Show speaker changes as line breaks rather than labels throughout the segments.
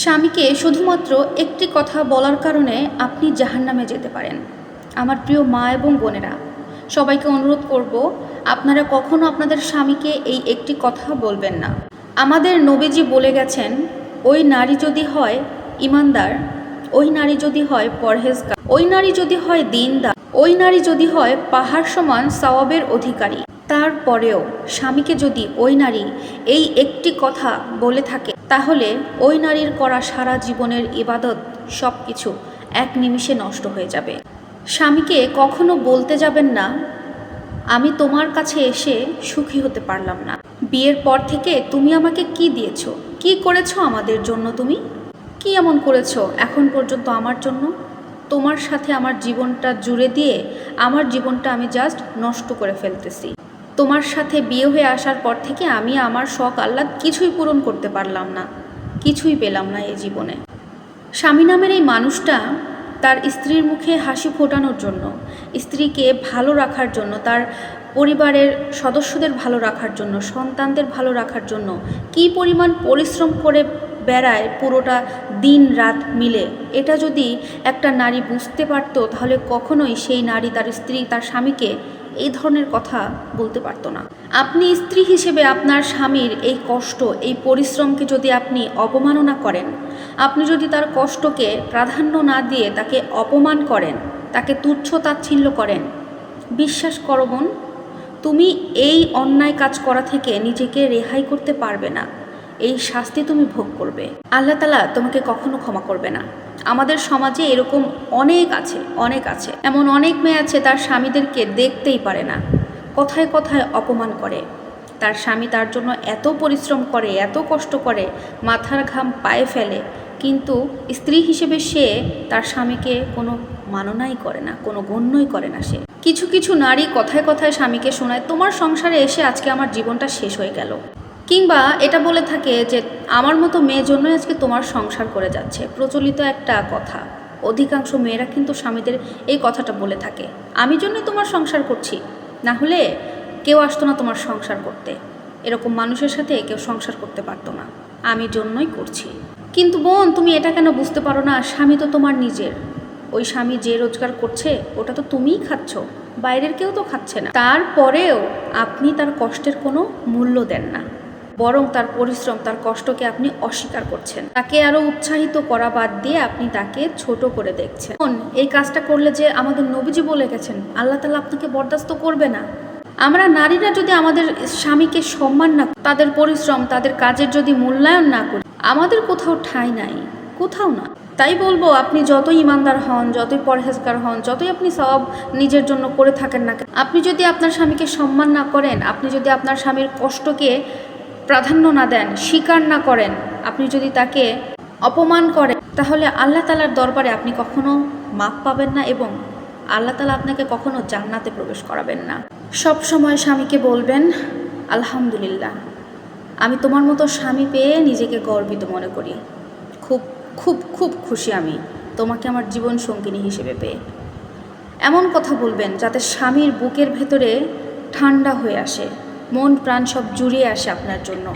স্বামীকে শুধুমাত্র একটি কথা বলার কারণে আপনি জাহান্নামে যেতে পারেন। আমার প্রিয় মা এবং বোনেরা, সবাইকে অনুরোধ করব, আপনারা কখনো আপনাদের স্বামীকে এই একটি কথা বলবেন না। আমাদের নবীজি বলে গেছেন, ওই নারী যদি হয় ইমানদার, ওই নারী যদি হয় পরহেজগার, ওই নারী যদি হয় দিনদার, ওই নারী যদি হয় পাহাড় সমান সওয়াবের অধিকারী। তারপরেও স্বামীকে যদি ওই নারী এই একটি কথা বলে থাকে তাহলে ওই নারীর করা সারা জীবনের ইবাদত সব কিছু এক নিমিষে নষ্ট হয়ে যাবে। স্বামীকে কখনো বলতে যাবেন না, আমি তোমার কাছে এসে সুখী হতে পারলাম না। বিয়ের পর থেকে তুমি আমাকে কি দিয়েছ? কি করেছ আমাদের জন্য তুমি? কি এমন করেছ এখন পর্যন্ত আমার জন্য? তোমার সাথে আমার জীবনটা জুড়ে দিয়ে আমার জীবনটা আমি জাস্ট নষ্ট করে ফেলতেছি। তোমার সাথে বিয়ে হয়ে আসার পর থেকে আমি আমার শখ আহ্লাদ কিছুই পূরণ করতে পারলাম না। কিছুই পেলাম না এই জীবনে। স্বামী নামের এই মানুষটা তার স্ত্রীর মুখে হাসি ফোটানোর জন্য, স্ত্রীকে ভালো রাখার জন্য, তার পরিবারের সদস্যদের ভালো রাখার জন্য, সন্তানদের ভালো রাখার জন্য কী পরিমাণ পরিশ্রম করে বেড়ায় পুরোটা দিন রাত মিলে। এটা যদি একটা নারী বুঝতে পারতো, তাহলে কখনোই সেই নারী তার স্ত্রী, তার স্বামীকে এই ধরনের কথা বলতে পারতো না। আপনি স্ত্রী হিসেবে আপনার স্বামীর এই কষ্ট, এই পরিশ্রমকে যদি আপনি অপমাননা করেন, আপনি যদি তার কষ্টকে প্রাধান্য না দিয়ে তাকে অপমান করেন, তাকে তুচ্ছ তাচ্ছিল্য করেন, বিশ্বাস করো বোন, তুমি এই অন্যায় কাজ করা থেকে নিজেকে রেহাই করতে পারবে না। এই শাস্তি তুমি ভোগ করবে। আল্লাহ তালা তোমাকে কখনো ক্ষমা করবে না। আমাদের সমাজে এরকম অনেক আছে অনেক আছে। এমন অনেক মেয়ে আছে, তার স্বামীদেরকে দেখতেই পারে না। কথায় কথায় অপমান করে। তার স্বামী তার জন্য এত পরিশ্রম করে, এত কষ্ট করে, মাথার ঘাম পায়ে ফেলে। কিন্তু স্ত্রী হিসেবে সে তার স্বামীকে কোনো মাননাই করে না, কোনো গণ্যই করে না সে। কিছু কিছু নারী কথায় কথায় স্বামীকে শোনায়, তোমার সংসারে এসে আজকে আমার জীবনটা শেষ হয়ে গেল। কিংবা এটা বলে থাকে যে আমার মতো মেয়ের জন্যই আজকে তোমার সংসার করে যাচ্ছে। প্রচলিত একটা কথা। অধিকাংশ মেয়েরা কিন্তু স্বামীদের এই কথাটা বলে থাকে। আমি জন্যই তোমার সংসার করছি। না হলে কেউ আসতো না তোমার সংসার করতে। এরকম মানুষের সাথে কেউ সংসার করতে পারতো না। আমি জন্যই করছি। কিন্তু বোন, তুমি এটা কেন বুঝতে পারো না? স্বামী তো তোমার নিজের। ওই স্বামী যে রোজগার করছে, ওটা তো তুমিই খাচ্ছ। বাইরের কেউ তো খাচ্ছে না। তারপরেও আপনি তার কষ্টের কোনো মূল্য দেন না। বরং তার পরিশ্রম, তার কষ্টকে আপনি অস্বীকার করছেন। তাকে আরও উৎসাহিত করা বাদ দিয়ে আপনি তাকে ছোট করে দেখছেন। এই কাজটা করলে যে আমাদের নবীজি বলে গেছেন, আল্লাহ তালা আপনাকে বরদাস্ত করবে না। আমরা নারীরা যদি আমাদের স্বামীকে সম্মান না তাদের পরিশ্রম, তাদের কাজের যদি মূল্যায়ন না করি, আমাদের কোথাও ঠাঁই নাই, কোথাও না। তাই বলব, আপনি যতই ইমানদার হন, যতই পরহেজগার হন, যতই আপনি সব নিজের জন্য করে থাকেন না আপনি যদি আপনার স্বামীকে সম্মান না করেন, আপনি যদি আপনার স্বামীর কষ্টকে প্রাধান্য না দেন, স্বীকার না করেন, আপনি যদি তাকে অপমান করেন, তাহলে আল্লাহ তালার দরবারে আপনি কখনো মাপ পাবেন না এবং আল্লাহ তালা আপনাকে কখনো জান্নাতে প্রবেশ করাবেন না। সব সময় স্বামীকে বলবেন, আলহামদুলিল্লাহ, আমি তোমার মতো স্বামী পেয়ে নিজেকে গর্বিত মনে করি। খুব খুব খুব খুশি আমি তোমাকে আমার জীবন সঙ্গিনী হিসেবে পেয়ে। এমন কথা বলবেন যাতে স্বামীর বুকের ভেতরে ঠান্ডা হয়ে আসে। মন প্রাণ সব জুড়িয়ে আসে আপনার জন্য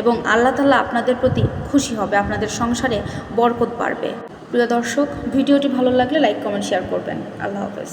এবং আল্লাহ তালা আপনাদের প্রতি খুশি হবে, আপনাদের সংসারে বরকত বাড়বে। প্রিয় দর্শক, ভিডিওটি ভালো লাগলে লাইক কমেন্ট শেয়ার করবেন। আল্লাহ হাফেজ।